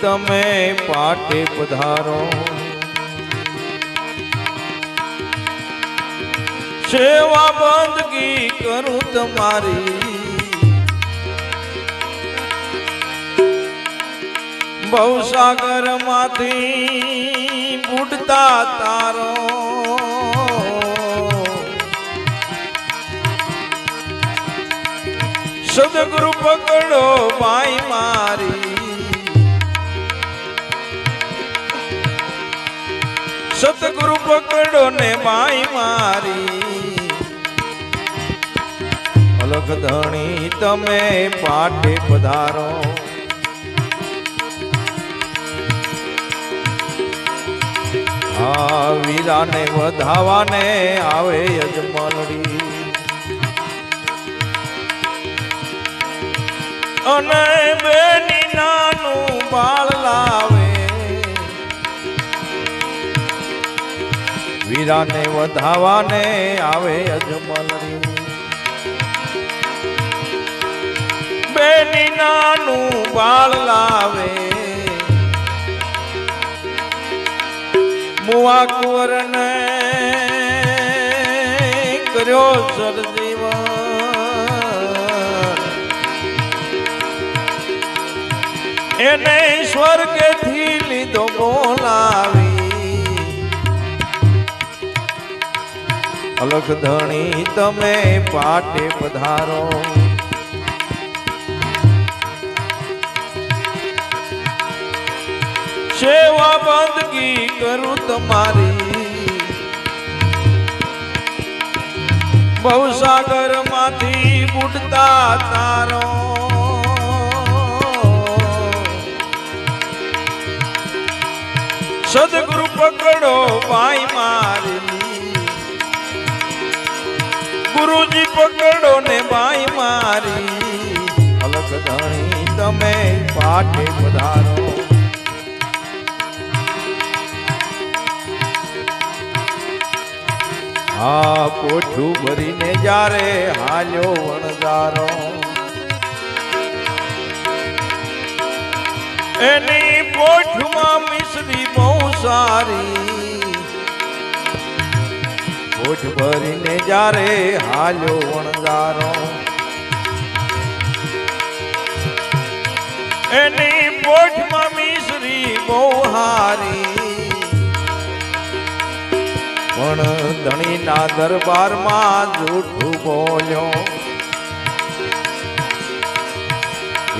તમે પાટે પધારો. સેવા બંદગી કરું તમારી. ભવસાગરમાંથી ઉડતા તારો. સદગુરુ પકડો ભાઈ મારી. સતગુરુ પકડો ને માઈ મારી. અલગ ધણી તમે પાઠે પધારો. આ વીરાને વધાવાને આવે યજમાનડી. અને બેની નાનું બાળ લાવે. વીરાને વધાવાને આવે અજમલ બેની નાનું બાળ લાવે. મુવા કુંવરને કર્યો સરજીવન એને સ્વર્ગથી લીધો બોલાવી. અલખ ધણી તમે પાટે પધારો. સેવા બંદગી કરું તમારી. ભવસાગરમાંથી ઉડતા તારો. સદગુરુ પકડો ભાઈ મારી. ગુરુજી પકડો ને ભાઈ મારી. અલગ ધણી તમે પાઠે પધારો. હા પોઠું ભરીને જ્યારે હાલ્યો વણજારો એની પોઠમાં મિશ્રી બહુ સારી. પોઠ ભરીને જ્યારે હાલ્યો વણઝારો એની પોઠમાં મિશ્રી બહુ હારી પણ ધણીના દરબારમાં જૂઠું બોલ્યો.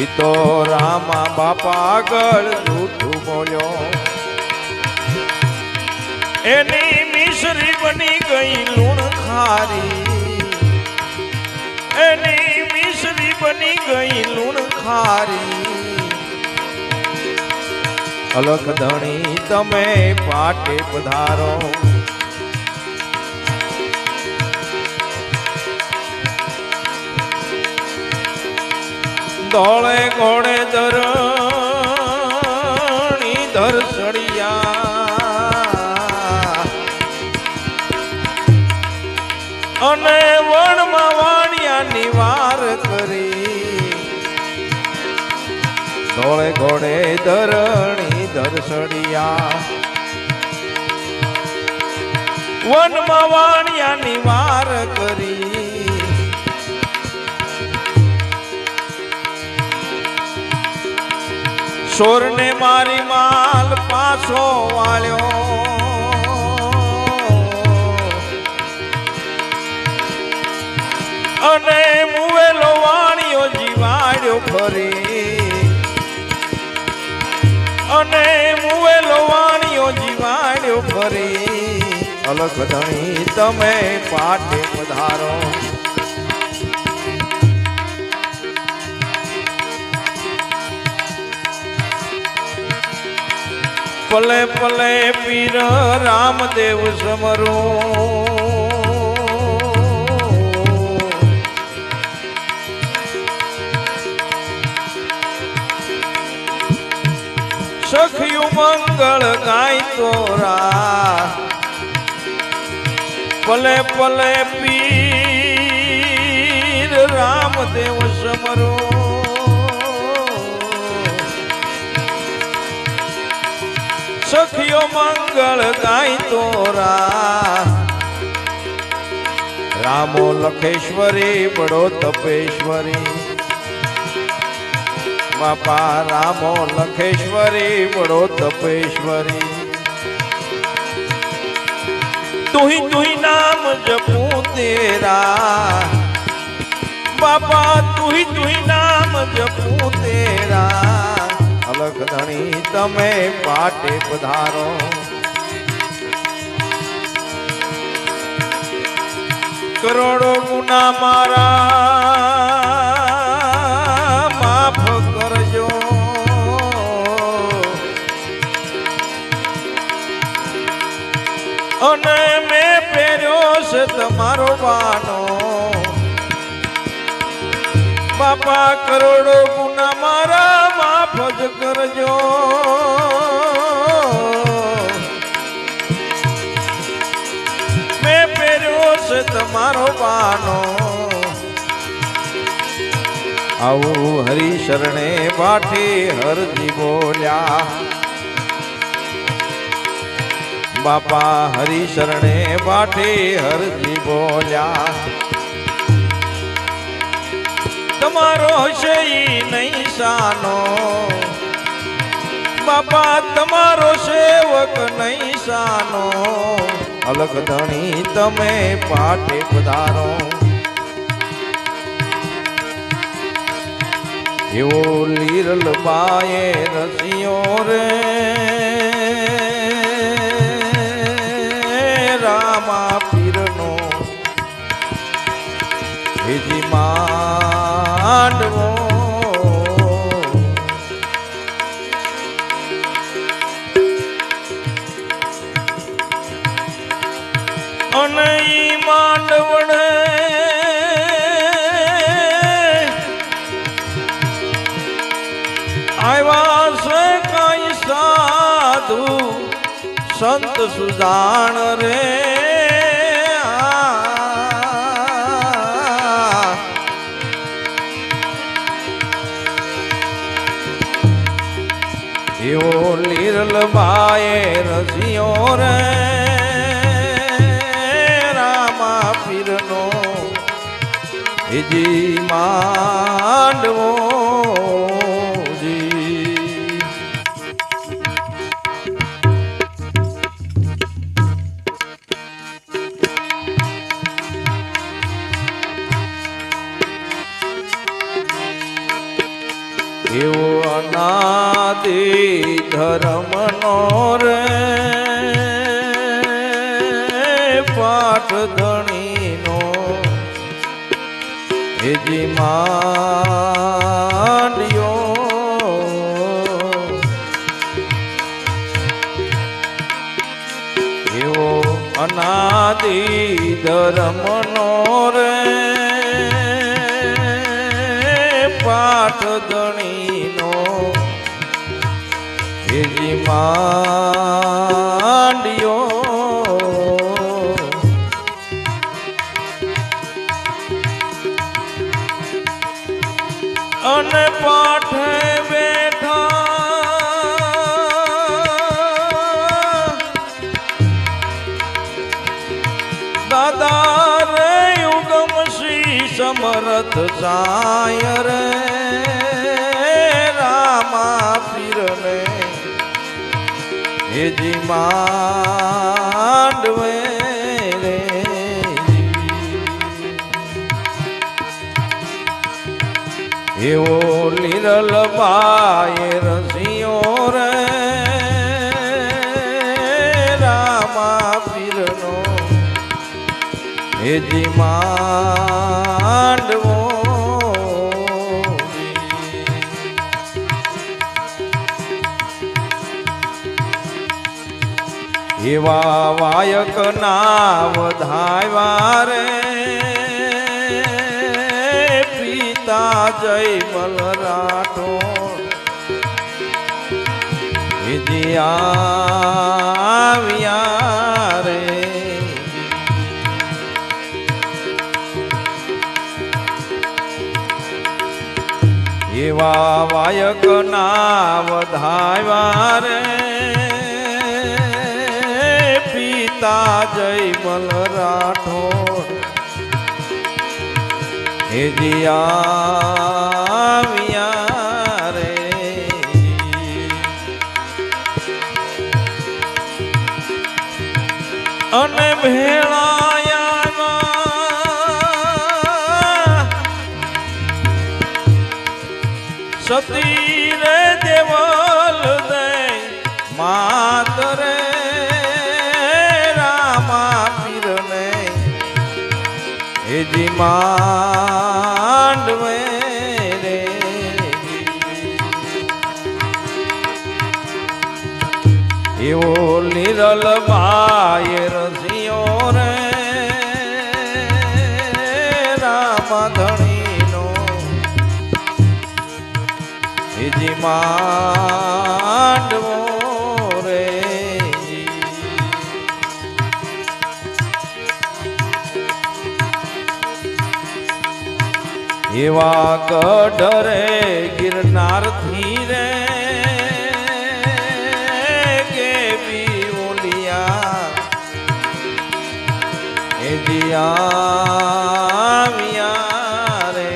એ તો રામા બાપા આગળ જૂઠું બોલ્યો. એની મિશ્રી બની ગઈ લૂણ ખારી. એની મિશ્રી બની ગઈ લૂણ ખારી. અલખ ધણી તમે પાટે પધારો. દોળે ઘોડે ધરણી ધરસડિયા કરી. દોળે ઘોડે ધરણી ધરસડિયા વનમાં વાણિયાની વાર કરી. સોરને મારી માલ પાછો વાળ્યો. અને ફરી. અને મુવેલો વાણીઓ જીવાડ્યો ફરી. અલગ ધણી તમે પાટે પધારો. પલે પલે પીર રામદેવ સમરો. મંગળ ગાય તોરા. પલે પલે પીર રામદેવ સમરો. સખીઓ મંગળ ગાય તોરા. રામો લખેશ્વરી બડો તપેશ્વરી. બાપા રામો લખેશ્વરી વડો તપેશ્વરી તુહી તુહી નામ જપું તેરા. બાપા, તુહી તુહી નામ જપું તેરા. અલગ ધણી તમે પાટે પધારો. કરોડો ગુના મારા. કરોડો ગુના મારા માફ જ કરજો. મેં પહેર્યો છે તમારો બાનો આવું હરી શરણે બાઠી હરજી બોલ્યા. બાપા હરી શરણે બાઠી હરજી બોલ્યા. તમારો હશે ઈ નહીં સાનો બાપા, તમારો સેવક નહીં સાનો અલગ ધણી તમે પાટે પધારો. એવો લીરલ બાએ રસિયો રે. અને ઈ માંડવણે આવ્યા છે કઈ સાધુ સંત સુજાણ રે. એવો લીરલ બાએ રસિયો રે હિજી માંડવો એવો અનાદિ ધર્મનો રે પાઠ ધણીનો હેજી માંડ્યો એવો અનાદિ ધર્મનો રે. પાઠ ધણીનો હેજી માંડ્યો સમરથ સાય રે. રામા પીરને હેજી માંડવે રે. એવો લીરલ બાય રસિયો રે. રામા પીરનો હેજી માંડવો એવા વાયક ના વધાવ્યા રે. પિતા જય બલરાઠો. આવ્યા રે. એવા વાયક ના વધાવ્યા રે. જય મલ રાઠોડ હે જીયા રે. અને ભેળાયા સતી રે દેવલ દે માત માંડવે રે એવો નિરલ બાય રસિયો રે રામા ધણીનો હેજી એવા ગઢરે ગિરનારથી રે કે બી ઓલિયા એ દિયા રે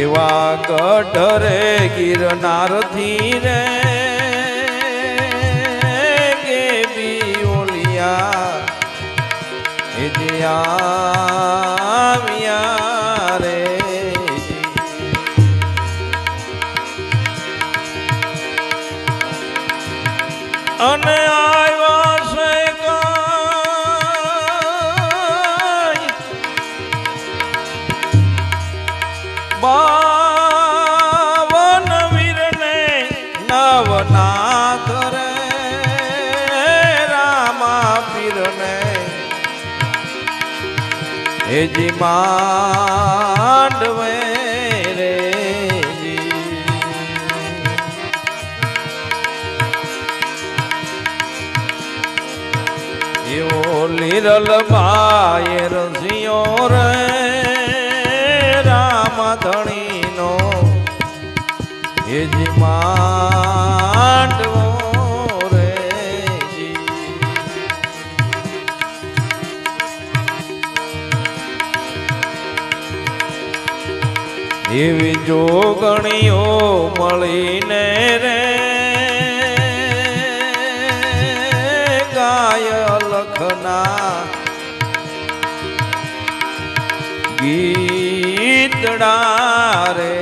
એવા ગઢરે ગિરનારથી રે કે બી દિયા રે. અને આવ્યા છે કાંઈ હેજી માંડવે રે એવો લીરલ બાય રસિયો રે રામ ધણીનો હેજી માંડવો એવી જોગણીઓ મળીને રે. ગાય લખના ગીતડા રે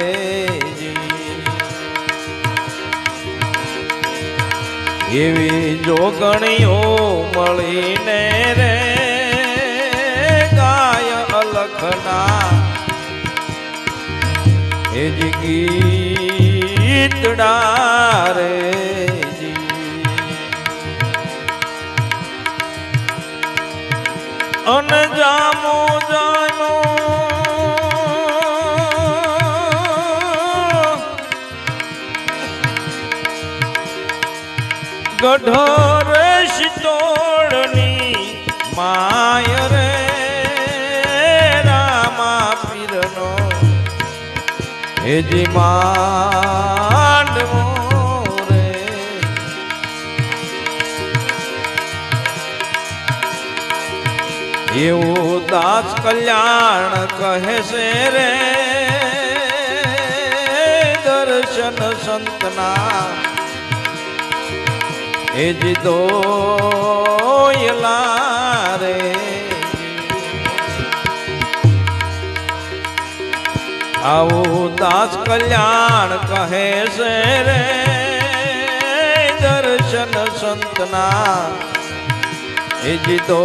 એવી જોગણીઓ મળીને રે. જ ગીતડા રે અન જામો જામો માંડવો રે એવું દાસ કલ્યાણ કહે છે રે. દર્શન સંતના. હેજી દોયલા રે. આવું દાસ કલ્યાણ કહે છે રે દર્શન સંતના. એ જીતો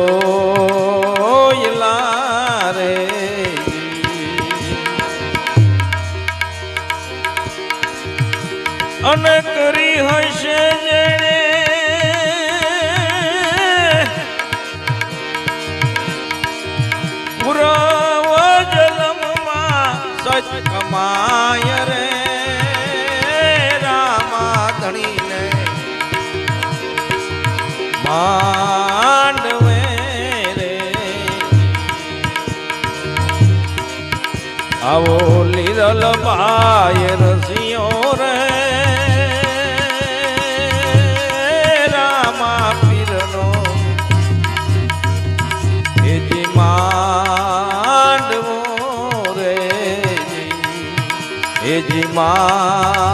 રે. અન આવો લીરલ ભાઈ રસિયો રે. રામા પીરનો એજી માંડવો રે. એજી માં